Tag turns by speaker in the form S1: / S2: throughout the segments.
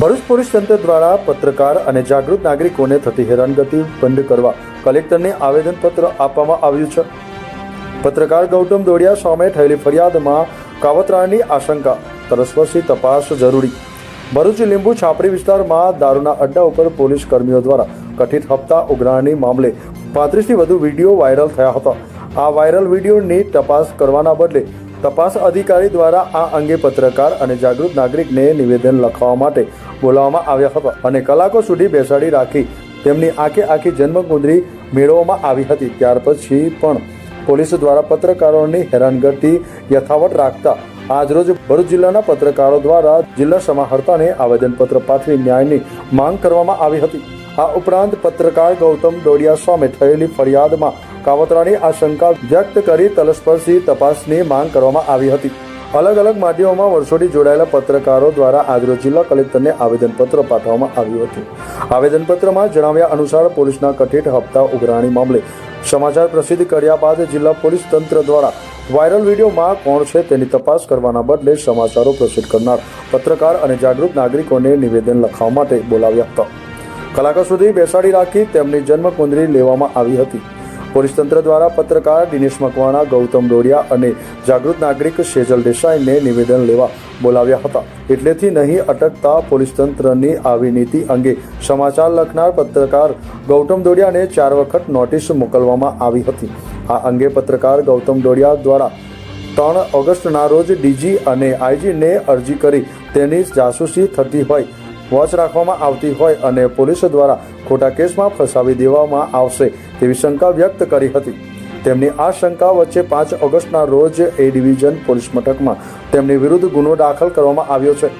S1: Bharuch police તંત્ર દ્વારા પત્રકાર અને જાગૃત નાગરિકોને થતી હેરાનગતિ બંધ કરવા કલેક્ટરને આવેદનપત્ર આપવામાં આવ્યું છે. પત્રકાર ગૌતમ દોડિયા સામે થયેલી ફરિયાદમાં કાવતરાની આશંકા, તરસ્પર્શી તપાસ જરૂરી. ભરૂચ લીંબુ છાપરી વિસ્તારમાં દારૂના અડ્ડા ઉપર પોલીસ કર્મીઓ દ્વારા કથિત હપ્તા ઉઘરાણી મામલે પાંત્રીસથી વધુ વીડિયો વાયરલ થયા હતા. આ વાયરલ વિડીયોની તપાસ કરવાના બદલે તપાસ અધિકારી દ્વારા આ અંગે પત્રકાર અને જાગૃત નાગરિકને નિવેદન લખવા માટે બોલાવવામાં આવ્યા હતા અને કલાકો સુધી બેસાડી રાખી તેમની આંખે આખી જન્મકુંદરી મેળવવામાં આવી હતી. ત્યાર પછી પણ પોલીસ દ્વારા પત્રકારોની હેરાનગતિ યથાવત રાખતા આજરોજ ભરૂચ જિલ્લાના પત્રકારો દ્વારા જિલ્લા સમાહર્તાને આવેદનપત્ર પાઠવી ન્યાયની માંગ કરવામાં આવી હતી. આ ઉપરાંત પત્રકાર ગૌતમ ડોડિયા સામે થયેલી ફરિયાદમાં કાવતરાની આશંકા વ્યક્ત કરી તલસ્પર્શી તપાસની માંગ કરવામાં આવી હતી. અલગ અલગ માધ્યમોમાં વર્ષોથી જોડાયેલા પત્રકારો દ્વારા આજરોજ જિલ્લા કલેક્ટરને આવેદનપત્ર પાઠવવામાં આવ્યું હતું. આવેદનપત્રમાં જણાવ્યા અનુસાર પોલીસના કથિત હપ્તા ઉઘરાણી મામલે સમાચાર પ્રસિદ્ધ કર્યા બાદ જિલ્લા પોલીસ તંત્ર દ્વારા વાયરલ વિડીયોમાં કોણ છે તેની તપાસ કરવાના બદલે સમાચારો પ્રસિદ્ધ કરનાર પત્રકાર અને જાગૃત નાગરિકોને નિવેદન લખવા માટે બોલાવ્યા હતા. કલાકો સુધી બેસાડી રાખી તેમની જન્મકુંદરી લેવામાં આવી હતી. પોલીસ તંત્ર દ્વારા પત્રકાર દિનેશ મકવાણા, ગૌતમ ડોડિયા અને જાગૃત નાગરિક સેજલ દેસાઈને નિવેદન લેવા બોલાવ્યા હતા. એટલેથી નહીં અટકતા પોલીસ તંત્રની આવી નીતિ અંગે સમાચાર લખનાર પત્રકાર ગૌતમ ડોડિયાને ચાર વખત નોટિસ મોકલવામાં આવી હતી. આ અંગે પત્રકાર ગૌતમ ડોડિયા દ્વારા ત્રણ ઓગસ્ટના રોજ ડીજી અને આઈજીને અરજી કરી તેની જાસૂસી થતી હોય વોચ રાખવામાં આવતી હોય અને પોલીસ દ્વારા ખોટા કેસમાં ફસાવી દેવામાં આવશે તેવી શંકા વ્યક્ત કરી હતી. તેમની આ શંકા વચ્ચે પાંચ ઓગસ્ટના રોજ એ ડિવિઝન પોલીસ મથકમાં તેમની વિરુદ્ધ ગુનો દાખલ કરવામાં આવ્યો છે,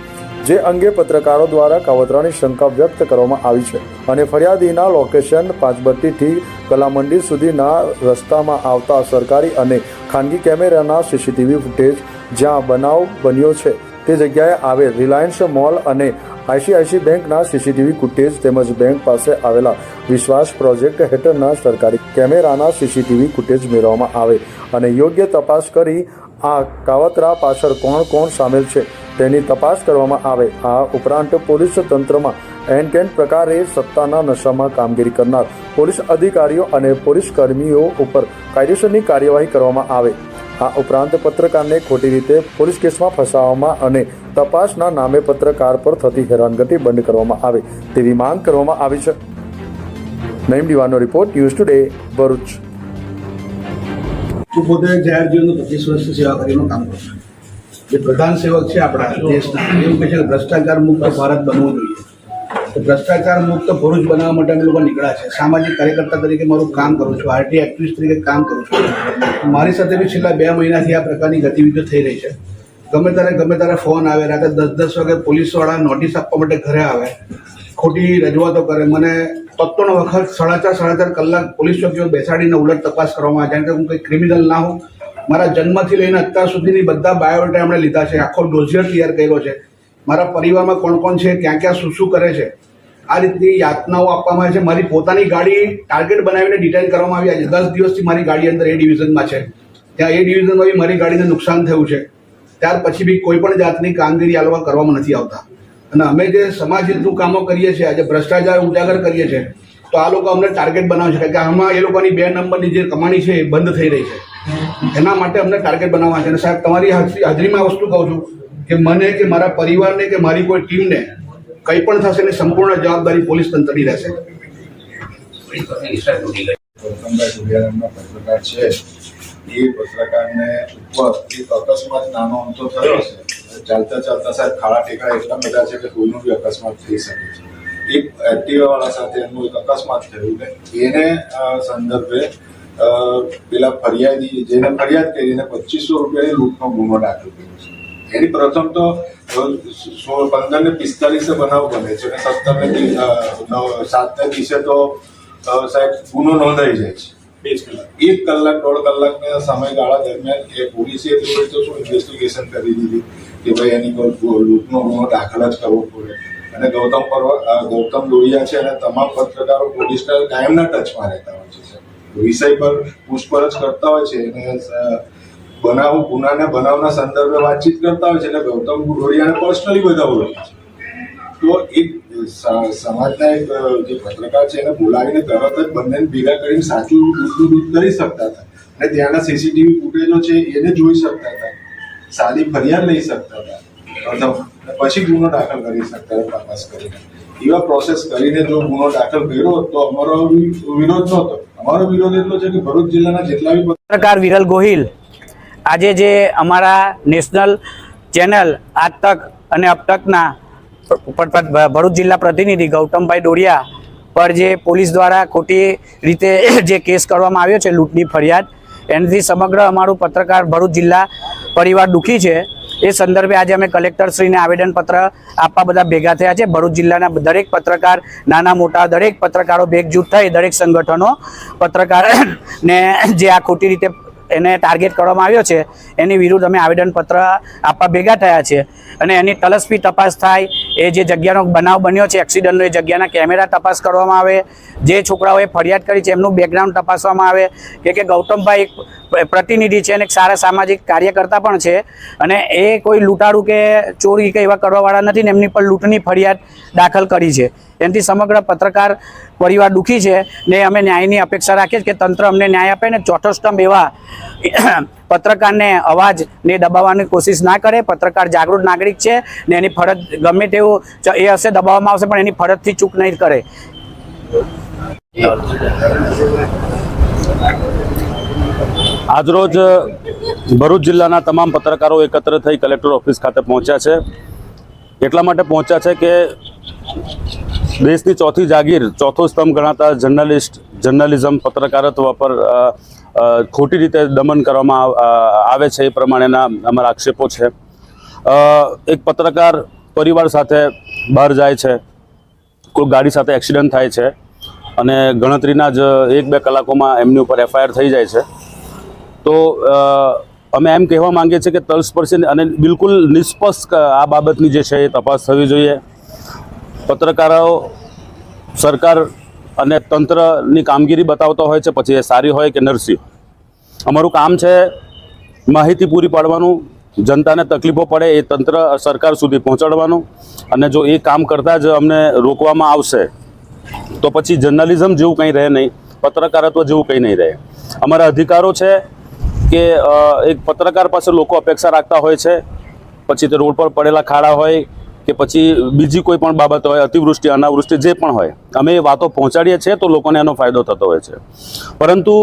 S1: જે અંગે પત્રકારો દ્વારા કાવતરાની શંકા વ્યક્ત કરવામાં આવી છે અને ફરિયાદીના લોકેશન પાંચબત્તીથી કલામંડી સુધીના રસ્તામાં આવતા સરકારી અને ખાનગી કેમેરાના સીસીટીવી ફૂટેજ જ્યાં બનાવ બન્યો છે, તે જગ્યાએ આવેલ રિલાયન્સ મોલ અને આઈસીઆઈસી બેંકના સીસીટીવી ફૂટેજ તેમજ બેંક પાસે આવેલા વિશ્વાસ પ્રોજેક્ટ હેઠળના સરકારી કેમેરાના સીસીટીવી ફૂટેજ મેળવવામાં આવે અને યોગ્ય તપાસ કરી આ કાવતરા પાછળ કોણ કોણ સામેલ છે તેની તપાસ કરવામાં આવે. આ ઉપરાંત પોલીસ તંત્રમાં એન કેન પ્રકારે સત્તાના નશામાં કામગીરી કરનાર પોલીસ અધિકારીઓ અને પોલીસ કર્મીઓ ઉપર કાયદેસરની કાર્યવાહી કરવામાં આવે. આ ઉપરાંત પત્રકારને ખોટી રીતે પોલીસ કેસમાં ફસાવવામાં અને તપાસના નામે પત્રકાર પર થતી હેરાનગતિ બંધ કરવામાં આવે તેવી માંગ કરવામાં આવી છે. નઈમ દીવાનો રિપોર્ટ ન્યૂઝ ટુડે, ભરૂચ.
S2: હું પોતે જાહેર જીવનનું પચીસ વર્ષથી સેવા કરીને કામ કરું જે પ્રધાન સેવક છે આપણા દેશના એવું કહે છે ભ્રષ્ટાચાર મુક્ત ભારત બનવું જોઈએ. તો ભ્રષ્ટાચાર મુક્ત ભરૂચ બનાવવા માટે અમે લોકો નીકળ્યા છે. સામાજિક કાર્યકર્તા તરીકે મારું કામ કરું છું. આરટી એક્ટિવિસ્ટ તરીકે કામ કરું છું. મારી સાથે બી છેલ્લા બે મહિનાથી આ પ્રકારની ગતિવિધિઓ થઈ રહી છે. ગમે ત્યારે ગમે ત્યારે ફોન આવે, રાતે દસ દસ વાગે પોલીસવાળા નોટિસ આપવા માટે ઘરે આવે, ખોટી રજૂઆતો કરે. મને તત્વનો વખત સાડા ચાર સાડા ચાર કલાક પોલીસ ચોકીઓ બેસાડીને ઉલટ તપાસ કરવામાં આવે. જાણે કે હું કંઈ ક્રિમિનલ ના હોઉં. મારા જન્મથી લઈને અત્યાર સુધીની બધા બાયોડેટા એમણે લીધા છે. આખો ડોઝિયર તૈયાર કર્યો છે. મારા પરિવારમાં કોણ કોણ છે, ક્યાં ક્યાં શું શું કરે છે, આ રીતની યાતનાઓ આપવામાં આવે છે. મારી પોતાની ગાડી ટાર્ગેટ બનાવીને ડિટેન કરવામાં આવી. છે દસ દિવસથી મારી ગાડી અંદર એ ડિવિઝનમાં છે. ત્યાં એ ડિવિઝનમાં બી મારી ગાડીને નુકસાન થયું છે. ત્યાર પછી બી કોઈ પણ જાતની કામગીરી આ લોકો કરવામાં નથી આવતા. અને અમે જે સમાજ હિતનું કામો કરીએ છીએ, આજે ભ્રષ્ટાચાર ઉજાગર કરીએ છીએ, તો આ લોકો અમને ટાર્ગેટ બનાવે છે. કે આમાં એ લોકોની બે નંબરની જે કમાણી છે એ બંધ થઈ રહી છે. એના માટે અમને ટાર્ગેટ બનાવવા છે. અને સાહેબ, તમારી હાજરી- હાજરીમાં વસ્તુ કહું છું. કે મને કે મારા પરિવારને કે મારી કોઈ ટીમને કંઈ પણ થશે એની સંપૂર્ણ જવાબદારી પોલીસ તંત્રની રહેશે.
S3: ગૌતમભાઈ પત્રકાર છે. એ પત્રકારને ઉપર એક અકસ્માત નાનો અમથો થયો છે. ચાલતા ચાલતા સાહેબ ખાડા ટેકરા એટલા બધા છે કે કોઈનો બી અકસ્માત થઈ શકે છે. એક એક્ટિવા સાથે એમનું એક અકસ્માત થયું ને એને સંદર્ભે પેલા ફરિયાદી જેને ફરિયાદ કરીને પચીસો રૂપિયાની લૂંટનો ગુનો દાખલ કર્યો છે. એની પ્રથમ તો સોળ પંદર ને પિસ્તાલીસે બનાવ બને છે અને સત્તર ને સાત ને દિવસે તો સાહેબ ગુનો નોંધાઈ જાય છે. એક કલાક દોઢ કલાકના સમયગાળા દરમિયાન એ પોલીસે એટલી તો શું ઇન્વેસ્ટિગેશન કરી દીધી કે ભાઈ એની પર લૂંટનો ગુનો દાખલ જ કરવો પડે. અને ગૌતમ પરવા ગૌતમ લોહિયા છે અને તમામ પત્રકારો પોલીસના કાયમના ટચમાં રહેતા હોય છે. વિષય પર પૂછપરછ કરતા હોય છે અને બનાવ ગુનાના બનાવના સંદર્ભે વાતચીત કરતા હોય છે એટલે ગૌતમ ગુડોડિયાને પર્સનલી બધા ઓળખે છે. તો એક સમાજના એક જે પત્રકાર છે એને બોલાવીને તરત જ બંનેને ભેગા કરીને સાચું દૂધનું દૂધ કરી શકતા હતા. અને ત્યાંના સીસીટીવી ફૂટેજો છે એને જોઈ શકતા હતા. સાદી ફરિયાદ લઈ શકતા હતા. પછી ગુનો દાખલ કરી શકતા હતા તપાસ કરીને. એવા પ્રોસેસ કરીને જો ગુનો દાખલ કર્યો તો અમારો વિરોધ નહોતો. અમારો વિરોધ એટલો છે કે ભરૂચ જિલ્લાના જેટલા બી
S4: પત્રકાર વિરલ ગોહિલ આજે જે અમારા નેશનલ ચેનલ આજ તક અને અબ તકના ભરૂચ જિલ્લા પ્રતિનિધિ ગૌતમભાઈ ડોડિયા પર જે પોલીસ દ્વારા ખોટી રીતે જે કેસ કરવામાં આવ્યો છે લૂંટની ફરિયાદ, એનાથી સમગ્ર અમારું પત્રકાર ભરૂચ જિલ્લા પરિવાર દુઃખી છે. એ સંદર્ભે આજે અમે કલેક્ટરશ્રીને આવેદનપત્ર આપવા બધા ભેગા થયા છે. ભરૂચ જિલ્લાના દરેક પત્રકાર, નાના મોટા દરેક પત્રકારો ભેગજૂથ થઈ દરેક સંગઠનો પત્રકાર ને જે આ ખોટી રીતે એને ટાર્ગેટ કરવામાં આવ્યો છે, એની વિરુદ્ધ અમે આવેદનપત્ર આપવા ભેગા થયા છે. અને એની તલસ્પી તપાસ થાય એ જે જગ્યાનો બનાવ બન્યો છે એક્સિડન્ટનો એ જગ્યાના કેમેરા તપાસ કરવામાં આવે. જે છોકરાઓએ ફરિયાદ કરી છે, એમનું બેકગ્રાઉન્ડ તપાસવામાં આવે. કે કે ગૌતમભાઈ એક પ્રતિનિધિ છે અને એક સારા સામાજિક કાર્યકર્તા પણ છે. અને એ કોઈ લૂંટાડું કે ચોરી કે એવા કરવાવાળા નથી ને એમની પર લૂંટની ફરિયાદ દાખલ કરી છે. એનાથી સમગ્ર પત્રકાર પરિવાર દુઃખી છે ને અમે ન્યાયની અપેક્ષા રાખીએ છીએ કે તંત્ર અમને ન્યાય આપે ને ચોથો સ્તંભ એવા પત્રકારને અવાજને દબાવવાની કોશિશ ના કરે. પત્રકાર જાગૃત નાગરિક છે ને એની ફરજ ગમે તેવું એ હશે દબાવવામાં આવશે, પણ એની ફરજથી ચૂક નહીં કરે.
S5: આજરોજ ભરૂચ જિલ્લાના તમામ પત્રકારો એકત્ર થઈ કલેક્ટર ઓફિસ ખાતે પહોંચ્યા છે. એટલા માટે પહોંચ્યા છે કે દેશની ચોથી જાગીર, ચોથો સ્તંભ ગણાતા જર્નલિસ્ટ, જર્નલિઝમ પત્રકારત્વ પર ખોટી રીતે દમન કરવામાં આવે છે એ પ્રમાણેના અમારા આક્ષેપો છે. એક પત્રકાર પરિવાર સાથે બહાર જાય છે. કોઈ ગાડી સાથે એક્સિડન્ટ થાય છે અને ગણતરીના જ એક બે કલાકોમાં એમની ઉપર એફઆઈઆર થઈ જાય છે. તો અમે એમ કહેવા માંગીએ છીએ કે તલસ્પર્શી અને બિલકુલ નિષ્પક્ષ આ બાબતની જે છે એ તપાસ થવી જોઈએ. પત્રકારો, સરકાર અને તંત્રની કામગીરી બતાવતા હોય છે, પછી એ સારી હોય કે નરસી અમારું કામ છે માહિતી પૂરી પાડવાનું, જનતાને તકલીફો પડે એ તંત્ર સરકાર સુધી પહોંચાડવાનું, અને જો એ કામ કરતાં જ અમને રોકવામાં આવશે, તો પછી જર્નલિઝમ જેવું કંઈ રહે નહીં, પત્રકારત્વ જેવું કંઈ નહીં રહે. અમારા અધિકારો છે કે એક પત્રકાર પાસે લોકો અપેક્ષા રાખતા હોય છે, પછી તે રોડ પર પડેલા ખાડા હોય કે પછી બીજી કોઈ પણ બાબત હોય, અતિવૃષ્ટિ, અનાવૃષ્ટિ, જે પણ હોય, અમે એ વાતો પહોંચાડીએ છીએ તો લોકોને એનો ફાયદો થતો હોય છે. પરંતુ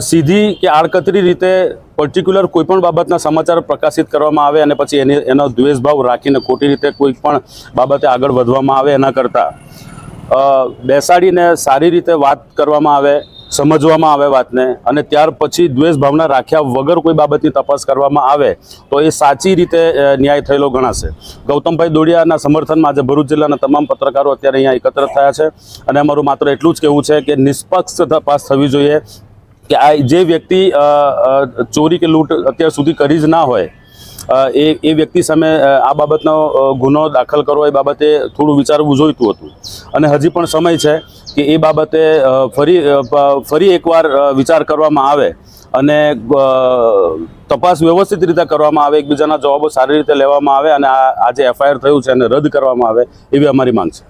S5: સીધી કે આડકતરી રીતે પર્ટિક્યુલર કોઈ પણ બાબતના સમાચાર પ્રકાશિત કરવામાં આવે અને પછી એની, એનો દ્વેષભાવ રાખીને ખોટી રીતે કોઈ પણ બાબતે આગળ વધવામાં આવે એના કરતાં બેસાડીને સારી રીતે વાત કરવામાં આવે સમજવામાં આવે વાતને અને ત્યાર પછી દ્વેષ ભાવના રાખ્યા વગર કોઈ બાબતની તપાસ કરવામાં આવે, તો એ સાચી રીતે ન્યાય થયેલો ગણાશે. ગૌતમભાઈ દોડિયાના સમર્થનમાં આજે ભરૂચ જિલ્લાના તમામ પત્રકારો અત્યારે અહીંયા એકત્ર થયા છે અને અમારું માત્ર એટલું જ કહેવું છે કે નિષ્પક્ષ તપાસ થવી જોઈએ કે આ જે વ્યક્તિ ચોરી કે લૂંટ અત્યાર સુધી કરી જ ના હોય એ એ વ્યક્તિ સામે આ બાબતનો ગુનો દાખલ કરવો એ બાબતે થોડું વિચારવું જોઈતું હતું. અને હજી પણ સમય છે કે એ બાબતે ફરી ફરી એકવાર વિચાર કરવામાં આવે અને તપાસ વ્યવસ્થિત રીતે કરવામાં આવે, એકબીજાના જવાબો સારી રીતે લેવામાં આવે અને આ જે એફઆઈઆર થયું છે એને રદ કરવામાં આવે એવી અમારી માંગ છે.